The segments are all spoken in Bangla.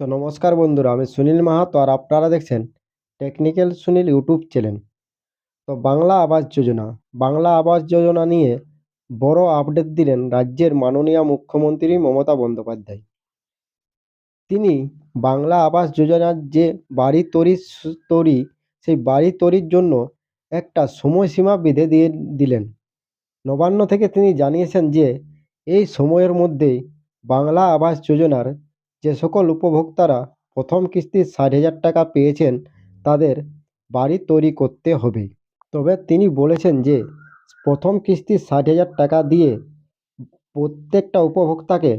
তো নমস্কার বন্ধুরা, আমি সুনীল মাহাতো আর আপনারা দেখছেন টেকনিক্যাল সুনীল ইউটিউব চ্যানেল। তো বাংলা আবাস যোজনা, বাংলা আবাস যোজনা নিয়ে বড় আপডেট দিলেন রাজ্যের মাননীয় মুখ্যমন্ত্রী মমতা বন্দ্যোপাধ্যায়। তিনি বাংলা আবাস যোজনার যে বাড়ি তৈরি তৈরি, সেই বাড়ি তৈরির জন্য একটা সময়সীমা বেঁধে দিয়ে দিলেন। নবান্ন থেকে তিনি জানিয়েছেন যে, এই সময়ের মধ্যেই বাংলা আবাস যোজনার যে সকল উপভোক্তারা প্রথম কিস্তির ষাট হাজার টাকা পেয়েছেন, তাদের বাড়ি তৈরি করতে হবে। তবে তিনি বলেছেন যে, প্রথম কিস্তির ষাট হাজার টাকা দিয়ে প্রত্যেকটা উপভোক্তাকে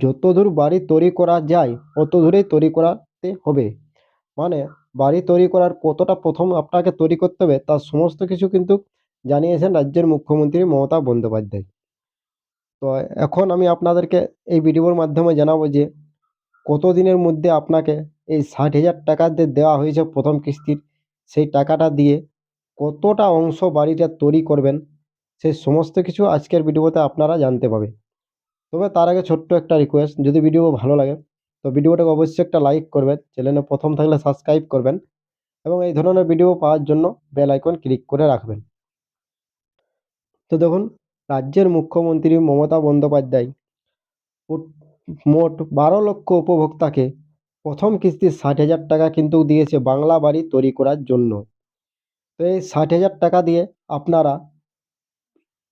যত দূর বাড়ি তৈরি করা যায় অত দূরেই তৈরি করাতে হবে। মানে বাড়ি তৈরি করার কতটা প্রথম আপনাকে তৈরি করতে হবে, তার সমস্ত কিছু কিন্তু জানিয়েছেন রাজ্যের মুখ্যমন্ত্রী মমতা বন্দ্যোপাধ্যায়। তো এখন আমি আপনাদেরকে এই ভিডিওর মাধ্যমে জানাব যে কত দিনের মধ্যে আপনাকে এই ষাট হাজার টাকা যে দেওয়া হয়েছে প্রথম কিস্তির? সেই টাকাটা দিয়ে কতটা অংশ বাড়িটা তৈরি করবেন? সেই সমস্ত কিছু আজকের ভিডিওতে আপনারা জানতে পাবে। তবে তার আগে ছোট্ট একটা রিকোয়েস্ট যদি ভিডিও ভালো লাগে, তো ভিডিওটাকে অবশ্যই একটা লাইক করবেন চ্যানেলে প্রথম থাকলে সাবস্ক্রাইব করবেন এবং এই ধরনের ভিডিও পাওয়ার জন্য বেল আইকন ক্লিক করে রাখবেন। তো দেখুন, রাজ্যের মুখ্যমন্ত্রী মমতা বন্দ্যোপাধ্যায় মোট বারো লক্ষ উপভোক্তাকে প্রথম কিস্তির ষাট হাজার টাকা কিন্তু দিয়েছে বাংলা বাড়ি তৈরি করার জন্য। তো এই ষাট হাজার টাকা দিয়ে আপনারা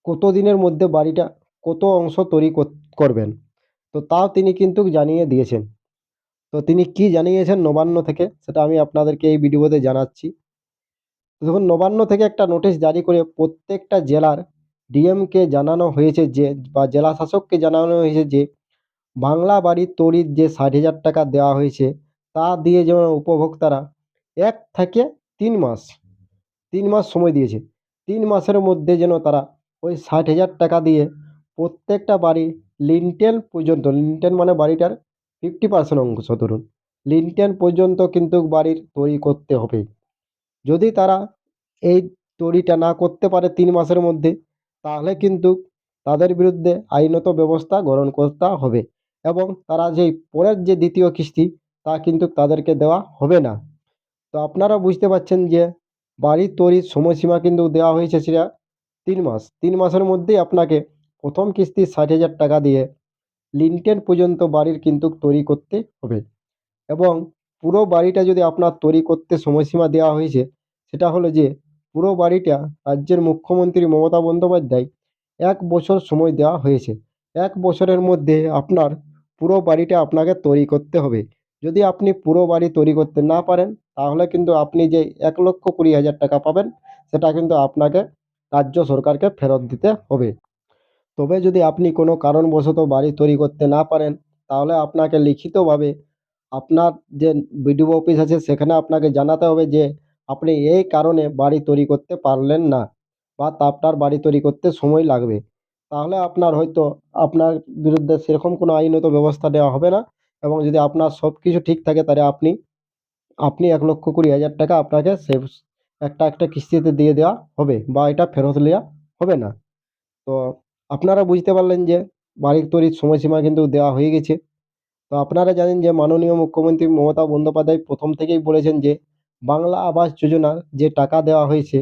কত দিনের মধ্যে বাড়িটা, কত অংশ তৈরি কর- করবেন? তো তাও তিনি কিন্তু জানিয়ে দিয়েছেন। তো তিনি কি জানিয়েছেন নবান্ন থেকে, সেটা আমি আপনাদেরকে এই ভিডিওতে জানাচ্ছি। দেখুন, নবান্ন থেকে একটা নোটিশ জারি করে প্রত্যেকটা জেলার ডিএমকে জানানো হয়েছে যে, বা জেলা শাসককে জানানো হয়েছে যে বাংলা বাড়ির তৈরির যে ষাট হাজার টাকা দেওয়া হয়েছে, তা দিয়ে যেন উপভোক্তারা এক থেকে তিন মাস তিন মাস সময় দিয়েছে। তিন মাসের মধ্যে যেন তারা ওই ষাট হাজার টাকা দিয়ে প্রত্যেকটা বাড়ি লিনটেল পর্যন্ত, লিনটেল মানে বাড়িটার ফিফটি পার্সেন্ট অংশ ধরুন, লিনটেল পর্যন্ত কিন্তু বাড়ির তৈরি করতে হবে। যদি তারা এই তৈরিটা না করতে পারে তিন মাসের মধ্যে, তাহলে কিন্তু তাদের বিরুদ্ধে আইনত ব্যবস্থা গ্রহণ করতে হবে। এবং তারা যেই পরের যে দ্বিতীয় কিস্তি, তা কিন্তু তাদেরকে দেওয়া হবে না। তো আপনারা বুঝতে পারছেন যে বাড়ি তৈরির সময়সীমা কিন্তু দেওয়া হয়েছে সেটা তিন মাস। তিন মাসের মধ্যেই আপনাকে প্রথম কিস্তি ষাট হাজার টাকা দিয়ে লিন্টেল পর্যন্ত বাড়ির কিন্তু তৈরি করতে হবে। এবং পুরো বাড়িটা যদি আপনার তৈরি করতে সময়সীমা দেওয়া হয়েছে, সেটা হলো যে পুরো বাড়িটা রাজ্যের মুখ্যমন্ত্রী মমতা বন্দ্যোপাধ্যায় এক বছর সময় দেওয়া হয়েছে। এক বছরের মধ্যে আপনার পুরো বাড়িটা আপনাকে তৈরি করতে হবে। যদি আপনি পুরো বাড়ি তৈরি করতে না পারেন, তাহলে কিন্তু আপনি যে এক লক্ষ কুড়ি হাজার টাকা পাবেন, সেটা কিন্তু আপনাকে রাজ্য সরকারকে ফেরত দিতে হবে। তবে যদি আপনি কোনো কারণবশত বাড়ি তৈরি করতে না পারেন, তাহলে আপনাকে লিখিতভাবে আপনার যে বিডিও অফিস আছে, সেখানে আপনাকে জানাতে হবে যে আপনি এই কারণে বাড়ি তৈরি করতে পারলেন না বা আপনার বাড়ি তৈরি করতে সময় লাগবে। তাহলে আপনার হয়তো আপনার বিরুদ্ধে সেরকম কোনো আইনত ব্যবস্থা নেওয়া হবে না এবং যদি আপনার সব কিছু ঠিক থাকে তাহলে আপনি আপনি এক লক্ষ কুড়ি হাজার টাকা আপনাকে সে একটা একটা কিস্তিতে দিয়ে দেওয়া হবে বা এটা ফেরত নেওয়া হবে না। তো আপনারা বুঝতে পারলেন যে বাড়ির তৈরির সময়সীমা কিন্তু দেওয়া হয়ে গেছে। তো আপনারা জানেন যে মাননীয় মুখ্যমন্ত্রী মমতা বন্দ্যোপাধ্যায় প্রথম থেকেই বলেছেন যে বাংলা আবাস যোজনার যে টাকা দেওয়া হয়েছে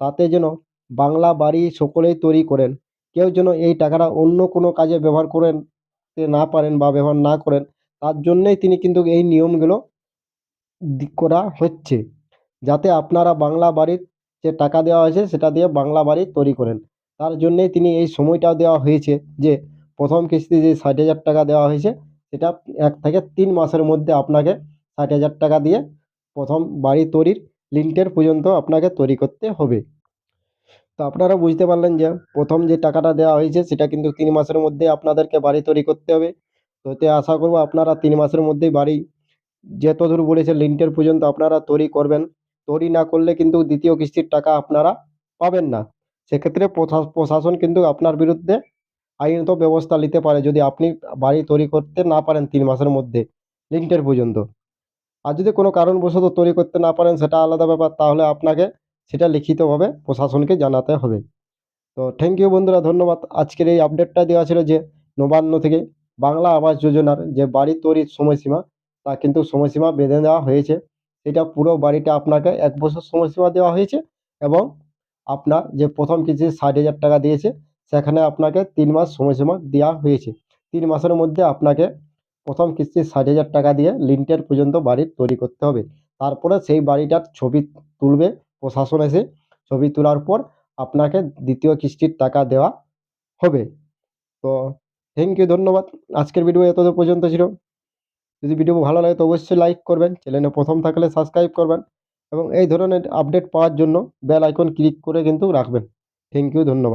তাতে যেন বাংলা বাড়ি সকলেই তৈরি করেন। কেউ যেন এই টাকাটা অন্য কোনো কাজে ব্যবহার করেন না পারেন বা ব্যবহার না করেন, তার জন্যই তিনি কিন্তু এই নিয়মগুলো করা হচ্ছে। যাতে আপনারা বাংলা বাড়ির যে টাকা দেওয়া হয়েছে, সেটা দিয়ে বাংলা বাড়ি তৈরি করেন। তার জন্যেই তিনি এই সময়টাও দেওয়া হয়েছে যে, প্রথম কিস্তি যে ষাট হাজার টাকা দেওয়া হয়েছে, সেটা এক থেকে তিন মাসের মধ্যে আপনাকে ষাট হাজার টাকা দিয়ে প্রথম বাড়ি তৈরির লিন্টের পর্যন্ত আপনাকে তৈরি করতে হবে। তো আপনারা বুঝতে পারলেন যে প্রথম যে টাকাটা দেওয়া হয়েছে, সেটা কিন্তু তিন মাসের মধ্যে আপনাদেরকে বাড়ি তৈরি করতে হবে। তো এতে আশা করব আপনারা তিন মাসের মধ্যেই বাড়ি যতদূর বলেছে লিন্টের পর্যন্ত আপনারা তৈরি করবেন। তৈরি না করলে কিন্তু দ্বিতীয় কিস্তির টাকা আপনারা পাবেন না। সেক্ষেত্রে প্রশা- প্রশাসন কিন্তু আপনার বিরুদ্ধে আইনত ব্যবস্থা নিতে পারে যদি আপনি বাড়ি তৈরি করতে না পারেন তিন মাসের মধ্যে লিন্টের পর্যন্ত। আর যদি কোনো কারণবশত তৈরি করতে না পারেন সেটা আলাদা ব্যাপার, তাহলে আপনাকে সেটা লিখিতভাবে প্রশাসনকে জানাতে হবে। তো থ্যাংক ইউ বন্ধুরা, ধন্যবাদ। আজকের এই আপডেটটা দেওয়া ছিল যে নবান্ন থেকে বাংলা আবাস যোজনার যে বাড়ি তৈরির সময়সীমা, তা কিন্তু সময়সীমা বেঁধে দেওয়া হয়েছে। এটা পুরো বাড়িটা আপনাকে এক বছর সময়সীমা দেওয়া হয়েছে এবং আপনার যে প্রথম কিস্তি ষাট হাজার টাকা দিয়েছে, সেখানে আপনাকে তিন মাস সময়সীমা দেওয়া হয়েছে। তিন মাসের মধ্যে আপনাকে প্রথম কিস্তি ষাট হাজার টাকা দিয়ে লিন্টেল পর্যন্ত বাড়ি তৈরি করতে হবে। তারপরে সেই বাড়িটার ছবি তুলবে প্রশাসন এসে ছবি তোলার পর আপনাকে দ্বিতীয় কিস্তির টাকা দেওয়া হবে। তো থ্যাংক ইউ ধন্যবাদ। আজকের ভিডিও এত পর্যন্ত ছিল। যদি ভিডিও ভালো লাগে তো অবশ্যই লাইক করবেন। চ্যানেলে প্রথম থাকলে সাবস্ক্রাইব করবেন এবং এই ধরনের আপডেট পাওয়ার জন্য বেল আইকন ক্লিক করে কিন্তু রাখবেন। থ্যাংক ইউ ধন্যবাদ।